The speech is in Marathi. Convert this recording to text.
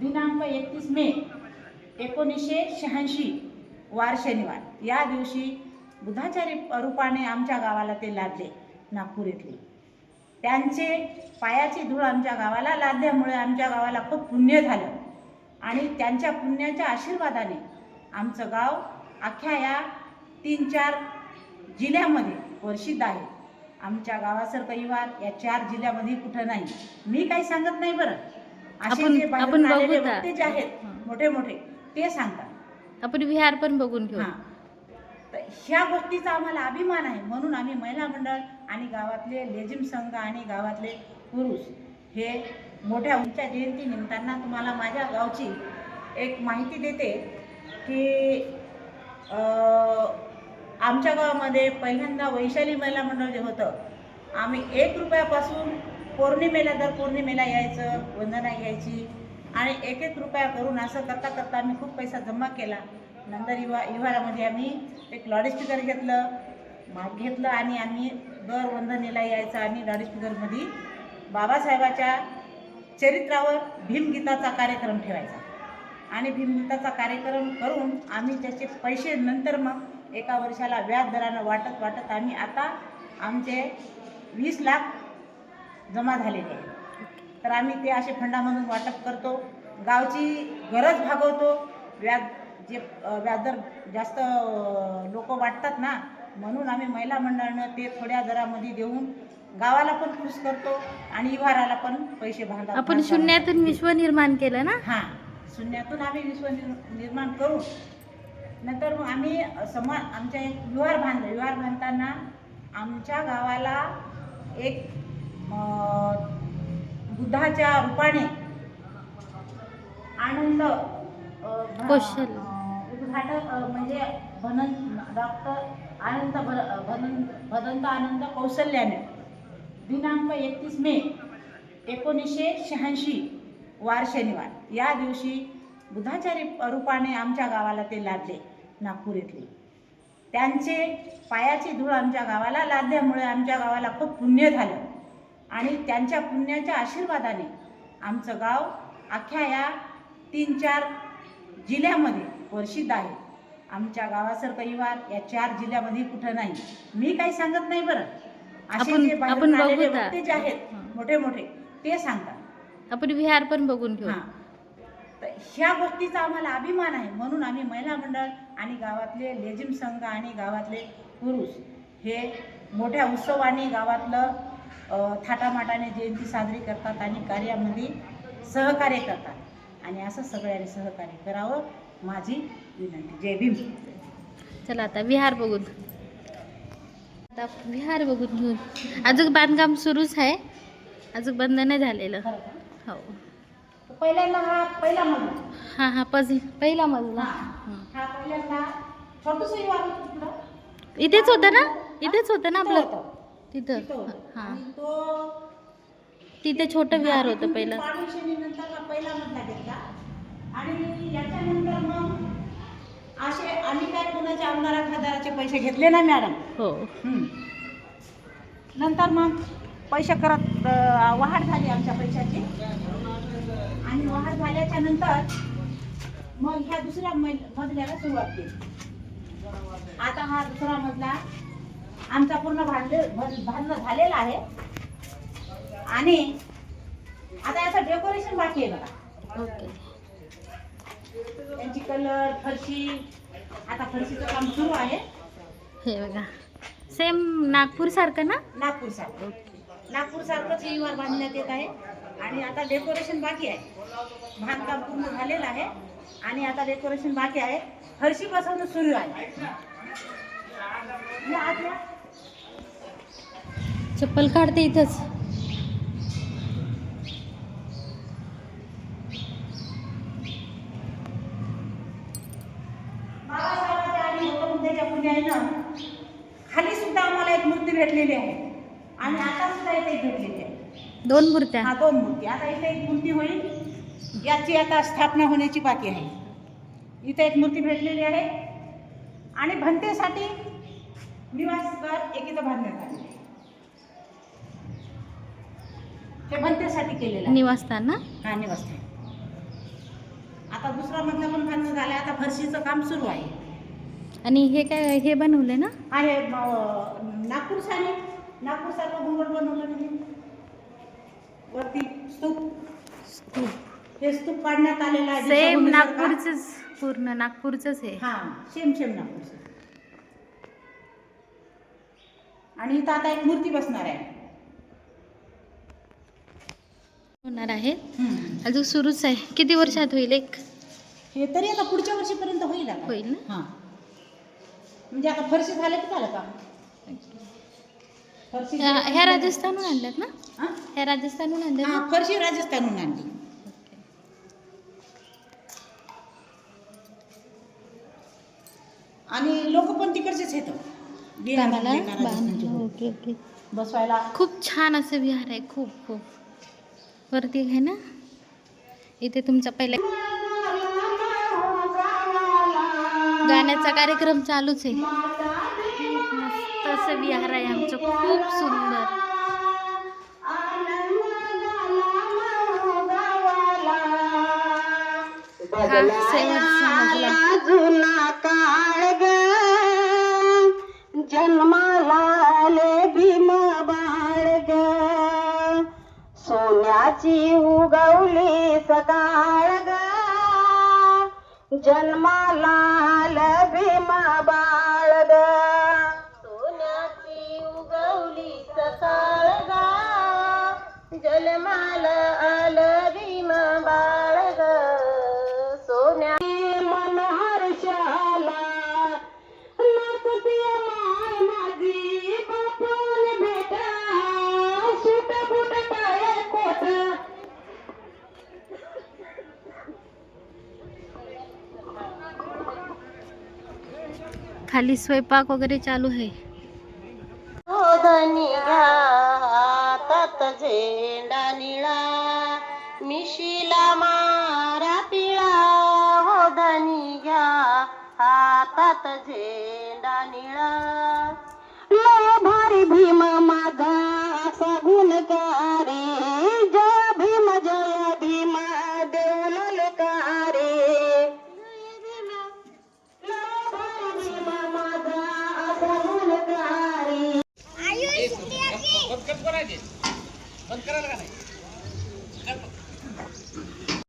दिनांक एकतीस मे एकोणीसशे शहाऐंशी वार शनिवार. या दिवशी बुधाच्या रूपाने आमच्या गावाला ते लादले नागपूर येथले त्यांचे पायाची धूळ आमच्या गावाला लादल्यामुळे आमच्या गावाला खूप पुण्य झालं आणि त्यांच्या पुण्याच्या आशीर्वादाने आमचं गाव अख्ख्या या तीन चार जिल्ह्यामध्ये वर्षित आहे. आमच्या गावासारखं युवा या चार जिल्ह्यामध्ये कुठं नाही. मी काही सांगत नाही बरं. आपण- बघू ता. जे आहेत. मोठे मोठे ते सांगतात आपण विहार पण बघून घेऊ हां तर ह्या गोष्टीचा आम्हाला अभिमान आहे म्हणून आम्ही महिला मंडळ आणि गावातले लेझिम संघ आणि गावातले पुरुष हे मोठ्या उंच्या जयंती निमित्तानं तुम्हाला माझ्या गावची एक माहिती देते की अं, आमच्या गावामध्ये पहिल्यांदा वैशाली महिला मंडळ जे होतं आम्ही एक रुपयापासून पौर्णिमेला दर पौर्णिमेला यायचं वंदना यायची. आणि एक एक रुपया करून असं करता करता आम्ही खूप पैसा जमा केला. नंतर युवा युवारामध्ये आम्ही एक लाऊडस्पीकर घेतलं माग घेतलं आणि आम्ही दर वंदनेला यायचं. आणि लाऊडस्पीकरमध्ये बाबासाहेबाच्या चरित्रावर भीमगीताचा कार्यक्रम ठेवायचा. आणि भीमगीताचा कार्यक्रम करून आम्ही त्याचे पैसे नंतर मग एका वर्षाला व्याज दरानं वाटत वाटत आम्ही आता आमचे वीस लाख जमा झालेले आहे. तर आम्ही ते असे फंडामधून वाटप करतो. गावची गरज भागवतो. व्याज जे व्याजदर जास्त लोक वाटतात ना म्हणून आम्ही महिला मंडळानं ते थोड्या दरामध्ये देऊन गावाला पण खुश करतो आणि युवाराला पण पैसे बांधा आपण शून्यातून विश्व निर्माण केलं ना? हां. शून्यातून आम्ही विश्व निर्- निर्माण करू. नंतर मग आम्ही समा आमच्या एक विहार बांधलं. विहार बांधताना आमच्या गावाला एक बुद्धाच्या रूपाने आनंद कौशल. उद्घाटक म्हणजे भनंत डॉक्टर आनंद भ- भनंत भदंत आनंद कौशल्याने. दिनांक एकतीस मे एकोणीसशे शहाऐंशी वार शनिवार. या दिवशी बुधाच्या रूपाने आमच्या गावाला ते लादले नागपूर येथले. त्यांचे पायाची धूळ आमच्या गावाला लादल्यामुळे आमच्या गावाला खूप पुण्य झालं. आणि त्यांच्या पुण्याच्या आशीर्वादाने आमचं गाव अख्ख्या या तीन चार जिल्ह्यामध्ये प्रसिद्ध आहे. आमच्या गावासारखं युवार या चार जिल्ह्यामध्ये कुठं नाही. मी काही सांगत नाही बरं. असे आपण- जे. वक्ते जे आहेत. मोठे मोठे ते सांगतात. आपण विहार पण बघून घेऊ. हां. तर ह्या गोष्टीचा आम्हाला अभिमान आहे. म्हणून आम्ही महिला मंडळ आणि गावातले लेझिम संघ आणि गावातले पुरुष हे मोठ्या उत्सवाने गावातलं थाटामाटाने जयंती साजरी करतात आणि कार्यामध्ये सहकार्य करतात. आणि असं सगळ्यांनी सहकार्य करावं माझी विनंती. जय भीम. चला आता विहार बघून. आता विहार बघून घेऊन. अजून बांधकाम सुरूच आहे. अजून बंद नाही झालेलं? हो. पहिल्यांदा हा पहिला मजला. हां हां पज पहिला मजला. हा. पहिल्यांदा छोटंसं इथेच होतं ना? इथेच होतं ना आपलं. तिथं. हां. आणि तो तिथे छोटं विहार होतं पहिलं. नंतर हा पहिला मधला घेतला. आणि याच्यानंतर मग असे आम्ही काय कोणाच्या आमदारा खासदाराचे पैसे घेतले ना मॅडम? हो. नंतर मग पैसे करत अं, वाढ झाली आमच्या पैशाची. आणि वाढ झाल्याच्यानंतर मग ह्या दुसऱ्या मजल्याला सुरुवात केली. आता हा दुसरा मजला आमचा पूर्ण भांडले भन- बांधणं झालेला आहे. आणि आता याचं डेकोरेशन बाकी आहे बघा. त्यांची कलर फरशी. आता फरशीचं काम सुरू आहे. हे बघा. सेम नागपूर सारखं ना? नागपूर सारखं. नागपूर सारखंच इमारत बांधण्यात येत आहे. आणि आता डेकोरेशन बाकी आहे. बांधकाम पूर्ण झालेलं आहे. आणि आता डेकोरेशन बाकी आहे. फरशी बसवणं सुरू आहे. चप्पल काढते इथंच. खाली सुद्धा आम्हाला एक मूर्ती भेटलेली आहे. आणि आता सुद्धा इथे एक भेटलेली आहे. दोन मूर्त्या? हा दोन मूर्ती. आता इथे एक मूर्ती होईल. याची आता स्थापना होण्याची बाकी आहे. इथे एक मूर्ती भेटलेली आहे. आणि भंतेसाठी निवासघर एक इथं बांधण्यात आले. हे भंतेसाठी केलेलं आहे. निवासस्थान ना? हा निवासस्थान. आता दुसरा मधला पण बांधणं झालं आता फरशीचं काम सुरू आहे. आणि हे काय हे बनवले ना? आहे अं, नागपूर साने नागपूर सारखं घुंगट बनवलं वरती स्तूप. हे स्तूप काढण्यात आलेलं आहे. सेम. नागपूरचंच पूर्ण नागपूरचंच आहे हा सेम सेम नागपूरचं. आणि इथं आता एक मूर्ती बसणार आहे. होणार आहे. अजून सुरूच आहे. किती वर्षात होईल एक? हे तरी आता पुढच्या वर्षीपर्यंत होईल आता. होईल ना? हा. म्हणजे आता फरशी झालं की झालं का? फरशी ह्या ह्या राजस्थानहून आणल्यात ना? हा? ह्या राजस्थानहून आणल्यात हा फरशी राजस्थानहून आणली. आणि लोक पण तिकडचेच येतं कानाला बिहारातले का राजस्थानचे बांध- लोक. Okay okay. बसवायला. खूप छान असं विहार आहे खूप खूप. वरती आहे ना. इथे तुमचा पहिला गाण्याचा कार्यक्रम चालूच आहे. मस्त असं विहार आहे आमचं खूप सुंदर. हा शेवटचा मजला जन्माला भीमा भीम बाळ सोन्याची उगवली सकाळ गा. जन्माला आलं खाली स्वयंपाक वगैरे चालू आहे. हो घ्या हातात झेंडा निळा मिशीला मारा पिळा. हो धनी घ्या हातात झेंडा निळा.